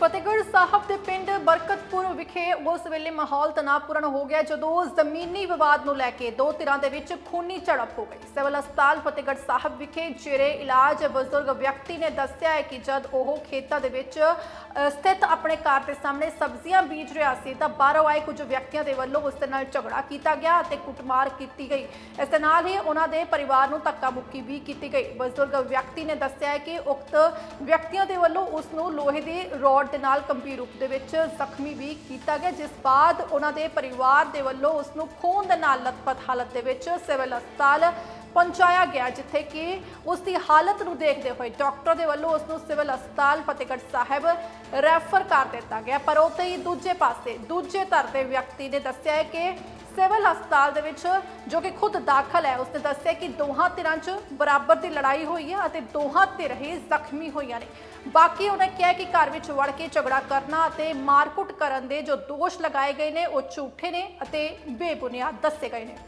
ਫਤਿਹਗੜ੍ਹ ਸਾਹਿਬ ਦੇ ਪਿੰਡ ਬਰਕਤਪੁਰ ਵਿਖੇ ਉਸ ਵੇਲੇ ਮਾਹੌਲ ਤਣਾਅਪੂਰਨ ਹੋ ਗਿਆ ਜਦੋਂ ਜ਼ਮੀਨੀ ਵਿਵਾਦ ਨੂੰ ਲੈ ਕੇ ਦੋ ਧਿਰਾਂ ਦੇ ਵਿੱਚ ਖੂਨੀ ਝੜਪ ਹੋ ਗਈ। ਸਿਵਲ ਹਸਪਤਾਲ ਫਤਿਹਗੜ੍ਹ ਸਾਹਿਬ ਵਿਖੇ ਜੇਰੇ ਇਲਾਜ ਬਜ਼ੁਰਗ ਵਿਅਕਤੀ ਨੇ ਦੱਸਿਆ ਹੈ ਕਿ ਜਦ ਉਹ ਖੇਤਾਂ ਦੇ ਵਿੱਚ ਸਥਿਤ ਆਪਣੇ ਘਰ ਦੇ ਸਾਹਮਣੇ ਸਬਜ਼ੀਆਂ ਬੀਜ ਰਿਹਾ ਸੀ ਤਾਂ ਬਾਹਰੋਂ ਆਏ ਕੁਝ ਵਿਅਕਤੀਆਂ ਦੇ ਵੱਲੋਂ ਉਸ ਦੇ ਨਾਲ ਝਗੜਾ ਕੀਤਾ ਗਿਆ ਅਤੇ ਕੁੱਟਮਾਰ ਕੀਤੀ ਗਈ। ਇਸ ਦੇ ਨਾਲ ਹੀ ਉਹਨਾਂ ਦੇ ਪਰਿਵਾਰ ਨੂੰ ਧੱਕਾ ਮੁੱਕੀ ਵੀ ਕੀਤੀ ਗਈ। ਬਜ਼ੁਰਗ ਵਿਅਕਤੀ ਨੇ ਦੱਸਿਆ ਹੈ ਕਿ ਉਕਤ ਵਿਅਕਤੀਆਂ ਦੇ ਵੱਲੋਂ ਉਸ ਨੂੰ ਲੋਹੇ ਦੇ ਰੋਡ ਦੇ ਨਾਲ ਗੰਭੀਰ ਰੂਪ ਦੇ ਵਿੱਚ ਜ਼ਖਮੀ ਵੀ ਕੀਤਾ ਗਿਆ, ਜਿਸ ਬਾਅਦ ਉਹਨਾਂ ਦੇ ਪਰਿਵਾਰ ਦੇ ਵੱਲੋਂ ਉਸ ਨੂੰ ਖੂਨ ਦੇ ਨਾਲ ਲਤਪਤ ਹਾਲਤ ਦੇ ਵਿੱਚ ਸਿਵਲ ਹਸਪਤਾਲ ਪਹੁੰਚਾਇਆ ਗਿਆ, ਜਿੱਥੇ ਕਿ ਉਸ ਦੀ ਹਾਲਤ ਨੂੰ ਦੇਖਦੇ ਹੋਏ ਡਾਕਟਰ ਦੇ ਵੱਲੋਂ ਉਸ ਨੂੰ ਸਿਵਲ ਹਸਪਤਾਲ ਫਤਿਹਗੜ੍ਹ ਸਾਹਿਬ ਰੈਫਰ ਕਰ ਦਿੱਤਾ ਗਿਆ। ਪਰ ਉੱਥੇ ਹੀ ਦੂਜੇ ਪਾਸੇ, ਦੂਜੇ ਧਰ ਦੇ ਵਿਅਕਤੀ ਨੇ ਦੱਸਿਆ ਹੈ ਕਿ ਸਿਵਲ ਹਸਪਤਾਲ ਦੇ ਵਿੱਚ ਜੋ ਕਿ ਖੁਦ ਦਾਖਲ ਹੈ, ਉਸਨੇ ਦੱਸਿਆ ਕਿ ਦੋਹਾਂ ਧਿਰਾਂ 'ਚ ਬਰਾਬਰ ਦੀ ਲੜਾਈ ਹੋਈ ਹੈ ਅਤੇ ਦੋਹਾਂ ਧਿਰ ਹੀ ਜ਼ਖਮੀ ਹੋਈਆਂ ਨੇ। ਬਾਕੀ ਉਹਨੇ ਕਿਹਾ ਕਿ ਘਰ ਵਿੱਚ ਵੜ ਕੇ ਝਗੜਾ ਕਰਨਾ ਅਤੇ ਮਾਰਕੁੱਟ ਕਰਨ ਦੇ ਜੋ ਦੋਸ਼ ਲਗਾਏ ਗਏ ਨੇ, ਉਹ ਝੂਠੇ ਨੇ ਅਤੇ ਬੇਬੁਨਿਆਦ ਦੱਸੇ ਗਏ ਨੇ।